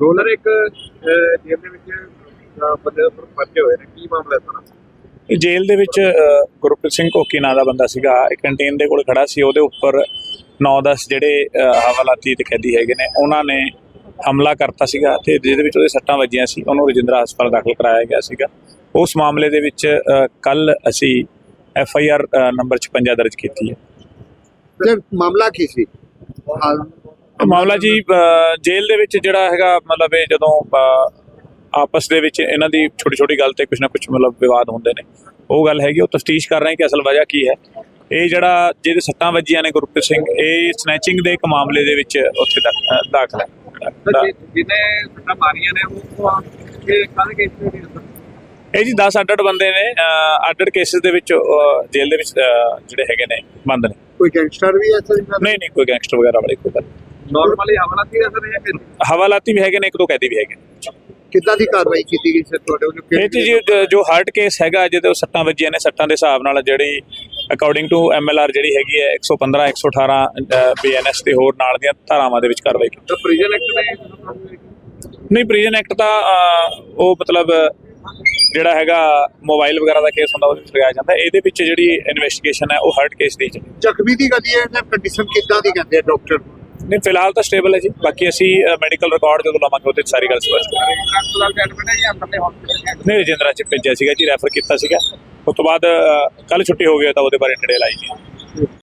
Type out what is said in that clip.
Roller ਇੱਕ ਜੇਲ੍ਹ ਦੇ ਵਿੱਚ ਬੰਦੇ ਉੱਪਰ ਫੱਟੇ ਹੋਏ ਨੇ। ਕੀ ਮਾਮਲਾ ਹੈ ਸਾਰਾ ਇਹ ਜੇਲ੍ਹ ਦੇ ਵਿੱਚ ਗੁਰਪ੍ਰੀਤ ਸਿੰਘ ਕੋਕੀ ਨਾਂ ਦਾ ਬੰਦਾ ਸੀਗਾ। ਇੱਕ ਕੰਟੀਨ ਦੇ ਕੋਲ ਖੜਾ ਸੀ। ਉਹਦੇ ਉੱਪਰ 9-10 ਜਿਹੜੇ ਹਵਾਲਾਤੀ ਤੇ ਕੈਦੀ ਹੈਗੇ ਨੇ ਉਹਨਾਂ ਨੇ ਹਮਲਾ ਕਰਤਾ ਸੀਗਾ ਤੇ ਜਿਹਦੇ ਵਿੱਚ ਉਹਦੇ ਸੱਟਾਂ ਵੱਜੀਆਂ ਸੀ। ਉਹਨੂੰ ਰਜਿੰਦਰਾ ਹਸਪਤਾਲ ਦਾਖਲ ਕਰਾਇਆ ਗਿਆ ਸੀਗਾ। ਉਸ ਮਾਮਲੇ ਦੇ ਵਿੱਚ ਕੱਲ ਅਸੀਂ ਐਫ ਆਈ ਆਰ ਨੰਬਰ 56 ਦਰਜ ਕੀਤੀ ਹੈ। ਤੇ ਮਾਮਲਾ ਕੀ ਸੀ? ਮਾਮਲਾ ਜੀ ਜੇਲ੍ਹ ਦੇ ਵਿੱਚ ਜਿਹੜਾ ਹੈਗਾ, ਮਤਲਬ ਇਹ ਜਦੋਂ ਆਪਸ ਦੇ ਵਿੱਚ ਇਹਨਾਂ ਦੀ ਛੋਟੀ ਛੋਟੀ ਗੱਲ ਤੇ ਕੁਝ ਨਾ ਕੁਝ ਮਤਲਬ ਵਿਵਾਦ ਹੁੰਦੇ ਨੇ। ਉਹ ਗੱਲ ਹੈਗੀ, ਉਹ ਤਫਤੀਸ਼ ਕਰ ਰਹੇ ਕਿ ਅਸਲ ਵਜ੍ਹਾ ਕੀ ਹੈ। ਇਹ ਜਿਹੜਾ ਜਿਹਦੇ ਸੱਟਾਂ ਵੱਜੀਆਂ ਨੇ ਗੁਰਪ੍ਰੀਤ ਸਿੰਘ, ਇਹ ਸਨੈਚਿੰਗ ਦੇ ਇੱਕ ਮਾਮਲੇ ਦੇ ਵਿੱਚ ਉੱਥੇ ਦਾਖਲ ਹੈ। ਜਿਹਨੇ ਸੱਟਾਂ ਮਾਰੀਆਂ ਨੇ, ਉਹ ਇਹ ਕਾਹਦੇ ਕੇਸ ਤੇ ਇਹ ਜੀ 10 ਅੱਡ ਅੱਡ ਬੰਦੇ ਨੇ ਅੱਡ ਕੇਸਿਸ ਦੇ ਵਿੱਚ ਜੇਲ੍ਹ ਦੇ ਵਿੱਚ ਜਿਹੜੇ ਹੈਗੇ ਨੇ ਬੰਦ ਨੇ। ਕੋਈ ਗੈਂਗਸਟਰ ਵੀ ਐਸਾ ਨਹੀਂ ਨਹੀਂ ਨਹੀਂ ਕੋਈ ਗੈਂਗਸਟਰ ਵਗੈਰਾ ਵਾਲੀ ਕੋਈ ਗੱਲ ਨਹੀਂ। ਨਾਰਮਲੀ ਹਮਲਾ ਸੀ ਸਰ ਜਾਂ ਫਿਰ? ਹਵਾਲਾਤੀ ਵੀ ਹੈਗੇ ਨੇ ਇੱਕ ਦੋ ਕੈਦੀ ਵੀ ਹੈਗੇ ਕਿੱਦਾਂ ਦੀ ਕਾਰਵਾਈ ਕੀਤੀ ਗਈ ਸਰ ਤੁਹਾਡੇ ਵੱਲੋਂ? ਇਹ ਜੀ ਜ- ਹਾਰਟ ਕੇਸ ਹੈਗਾ ਜਿਹਦੇ ਉਹ ਸੱਟਾਂ ਵੱਜੀਆਂ ਨੇ ਸੱਟਾਂ ਦੇ ਹਿਸਾਬ ਨਾਲ ਜਿਹੜੀ ਅਕੋਰਡਿੰਗ ਟੂ ਐਮਐਲਆਰ ਜਿਹੜੀ ਹੈਗੀ ਹੈ 115 118 ਬੀਐਨਐਸ ਤੇ ਹੋਰ ਨਾਲ ਦੀਆਂ ਧਾਰਾਵਾਂ ਦੇ ਵਿੱਚ ਕਾਰਵਾਈ ਕੀਤੀ। ਤਾਂ ਪ੍ਰਿਜ਼ਨ ਐਕਟ ਨੇ ਨਹੀਂ ਪ੍ਰੀਜ਼ਨ ਐਕਟ ਅ, ਉਹ ਮਤਲਬ ਜਿਹੜਾ ਹੈਗਾ ਮੋਬਾਈਲ ਵਗੈਰਾ ਦਾ ਕੇਸ ਹੁੰਦਾ ਉਹਦੇ ਵਿੱਚ ਲਗਾਇਆ ਜਾਂਦਾ। ਇਹਦੇ ਵਿੱਚ ਜਿਹੜੀ ਇਨਵੈਸਟੀਗੇਸ਼ਨ ਹੈ ਉਹ ਹਾਰਟ ਕੇਸ ਦੀ ਚੱਲੀ। ਜ਼ਖਮੀ ਦੀ ਗੱਲ ਇਹ ਹੈ ਕਿ ਕੰਡੀਸ਼ਨ ਕਿੱਦਾਂ ਦੀ ਕਹਿੰਦੇ ਆ ਡਾਕਟਰ ਨਹੀਂ ਫਿਲਹਾਲ ਤਾਂ ਸਟੇਬਲ ਹੈ ਜੀ। ਬਾਕੀ ਅਸੀਂ ਮੈਡੀਕਲ ਰਿਕਾਰਡ ਜਦੋਂ ਲਵਾਂਗੇ ਉਹਦੇ 'ਚ ਸਾਰੀ ਗੱਲ ਸਪਸ਼ਟ ਕਰਾਂਗੇ ਜਾਂ ਨਹੀਂ ਰਜਿੰਦਰਾ ਚ ਭੇਜਿਆ ਸੀਗਾ ਜੀ ਰੈਫਰ ਕੀਤਾ ਸੀਗਾ। ਉਸ ਤੋਂ ਬਾਅਦ ਕੱਲ ਛੁੱਟੀ ਹੋ ਗਈ ਤਾਂ ਉਹਦੇ ਬਾਰੇ ਡਿਟੇਲ ਆਈ ਨਹੀਂ।